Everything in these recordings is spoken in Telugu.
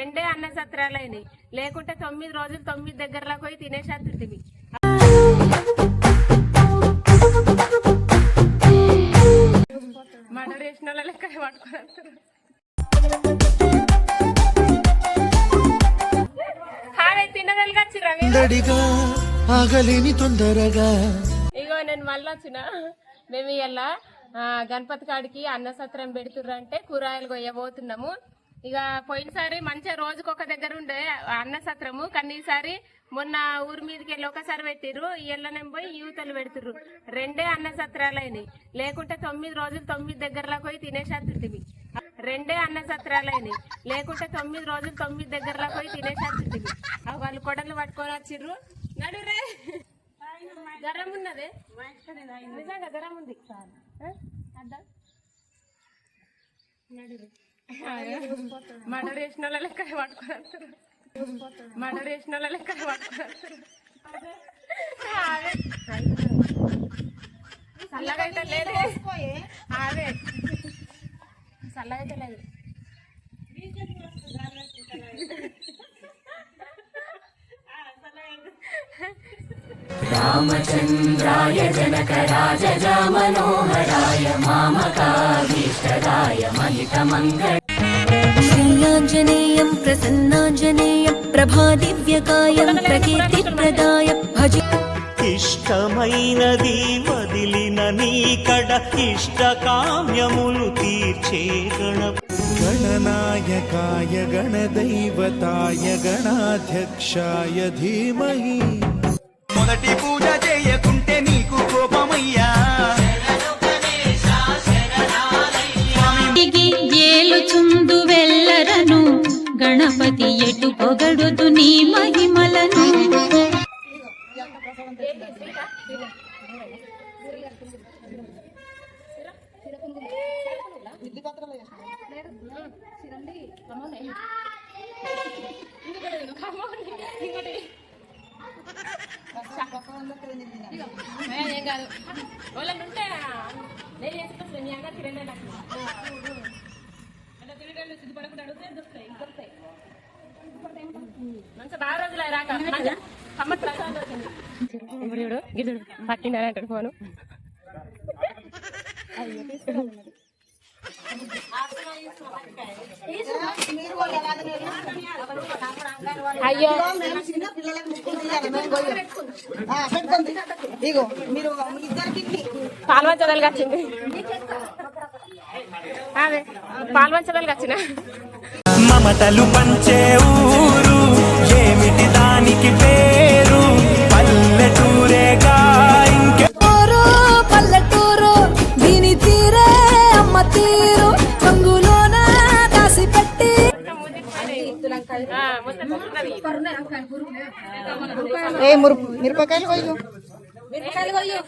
రెండే అన్న సత్రాలైనవి లేకుంటే తొమ్మిది రోజులు తొమ్మిది దగ్గరలోకి పోయి తినేసేస్తుంటివి చేసిన వాళ్ళ లెక్క పట్టుకొని ఆగలేని తొందరగా. ఇగో నేను మళ్ళీ వచ్చిన. మేము ఇలా గణపతి కాడికి అన్న సత్రం పెడుతుర్రు అంటే కూరగాయలు కొయ్యబోతున్నాము. ఇక పోయినసారి మంచిగా రోజుకు ఒక దగ్గర ఉండే అన్న సత్రము కానీ ఈసారి మొన్న ఊరి మీదకి వెళ్ళి ఒకసారి పెట్టిర్రు ఇళ్ళనే పోయి యూతలు పెడుతుర్రు. రెండే అన్న సత్రాలైనవి లేకుంటే తొమ్మిది రోజులు తొమ్మిది దగ్గరలోకి పోయి తినేసేస్తుంటివి రెండే అన్న సత్రాలైనవి లేకుంటే తొమ్మిది రోజులు తొమ్మిది దగ్గరలోకి పోయి తినేసేస్తుంటివి వాళ్ళు కొడలు పట్టుకొని వచ్చిర్రు. నడురే గరం ఉన్నది? నిజంగా గరం ఉంది? నడురు. మర్డర్ వేసిన వాళ్ళ లెక్క పట్టుకొని వస్తారు మర్డర్ వాళ్ళ లెక్క పట్టుకొని వస్తారు అదే. చల్లగా అయితే లేదు అదే మామకా అయితే లేదు श्रीयाञ्जनेयं प्रसन्नाञ्जनेयं प्रभादिव्यकायं प्रकीर्तिप्रदाय भज ఇష్టమైనది వదిలిన నీకడ ఇష్టకామ్యములు తీర్చే గణ గణనాయకాయ గణదైవతాయ గణాధ్యక్షాయ ధీమహి మొదటి పూజ మహిమలను ఏం కాదు వాళ్ళని ఉంటే నేను చేసుకుంటాను మీ అందరికి రెండే నాకు అట్లా తిరిగి సిద్ధపడకుండా అడిగితే దొరుకుతాయి దొరుకుతాయి ఇప్పుడు చూడు పట్టిందని అంటాడు ఫోను. అయ్యో. ఇగో మీరు ఇద్దరికి పాల్వంచదలుగా వచ్చింది అదే. పాల్వంచదలుగా వచ్చిన మమతలు పంచే ఏ మురు మిరపకాయలు కొయ్యు. మిరపకాయలు పడేయి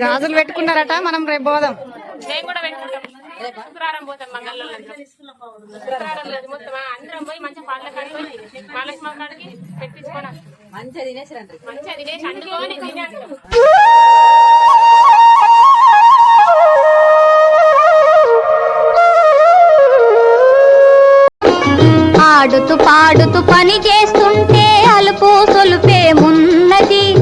గాజులు పెట్టుకున్నారట మనం రేపు పోదాం. మేము కూడా పెట్టుకుంటాం శుక్రవారం పోతాం మంగళవారం శుక్రవారం లేదు మొత్తం అందరం పోయి మంచిగా పాటలు కడుకొని మహాలక్ష్మి కాడికి మంచిగా తినేసి అండుకొని ఆడుతూ పాడుతూ పని చేస్తుంటే అలుపు సొలుపేమున్నది జరాజన్మహీనం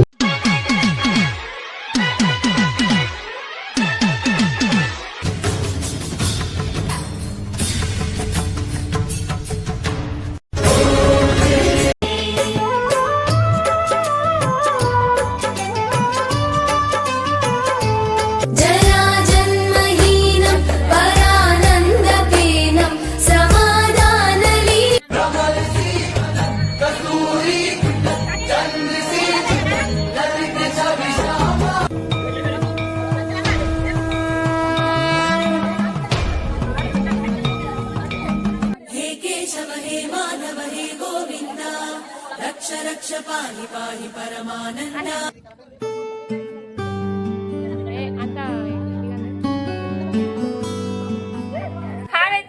పాహి పాహి పరమానంద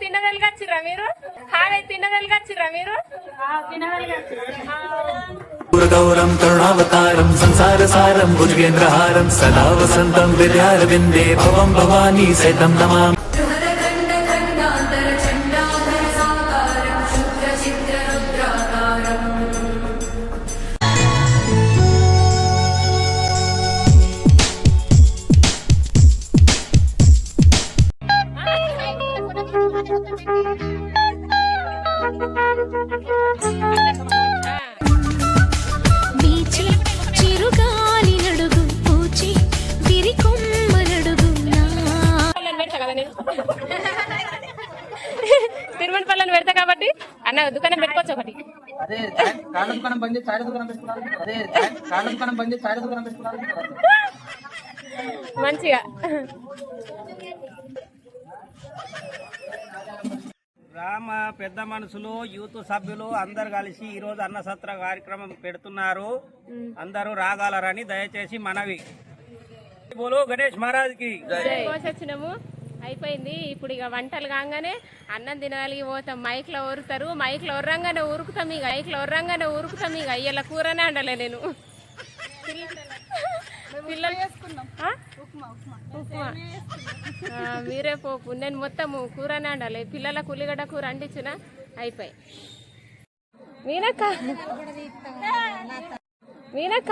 తినగలిగచ్చిరా మీరు? హావే తినగలిగచ్చిరా మీరు? గౌరం తరుణావతారం సంసార సారం భుజగేంద్రహారం సదా వసంతం విద్యారవిందే భవం భవానీ సైతం నమామి. అన్న దుకాణం పెట్టుకోవచ్చు ఒకటి. అదే కాళ్ళ దుకాణం బంద్ చేసి చాయ్ దుకాణం పెట్టుకున్నారు అదే కాళ్ళ దుకాణం బంద్ చేసి చాయ్ దుకాణం పెట్టుకున్నారు మంచిగా. గ్రామ పెద్ద మనుషులు యూత్ సభ్యులు అందరు కలిసి ఈ రోజు అన్నసత్ర కార్యక్రమం పెడుతున్నారు. అందరూ రాగలరని దయచేసి మనవి. బోలో గణేష్ మహారాజ్కి అయిపోయింది. ఇప్పుడు ఇక వంటలు కాగానే అన్నం తినాలి పోతాం. మైక్లో ఊరుతారు. మైక్లో ఉర్రంగానే ఉరుకుతాం ఇక. మైక్లో ఉర్రంగానే ఉరుకుతాం ఇక. అయ్యేలా కూరనే అండలే నేను. పిల్లలు? ఉప్మా మీరే పోపు. నేను మొత్తం కూరనే అండాలి పిల్లలకు ఉల్లిగడ్డ కూర అంటించిన అయిపోయి. మీనక్క. మీనక్క.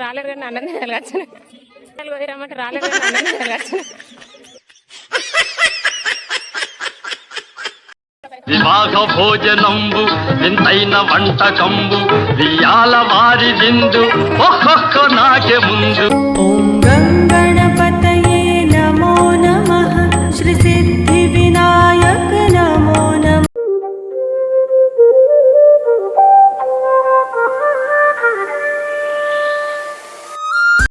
రాలేరు కానీ అన్నం తినాలి వచ్చిన వివాహ భోజనంబు వింతైన వంటకంబు వియాల వారి విందు ఒక్కొక్క నాకే ముందు ఓం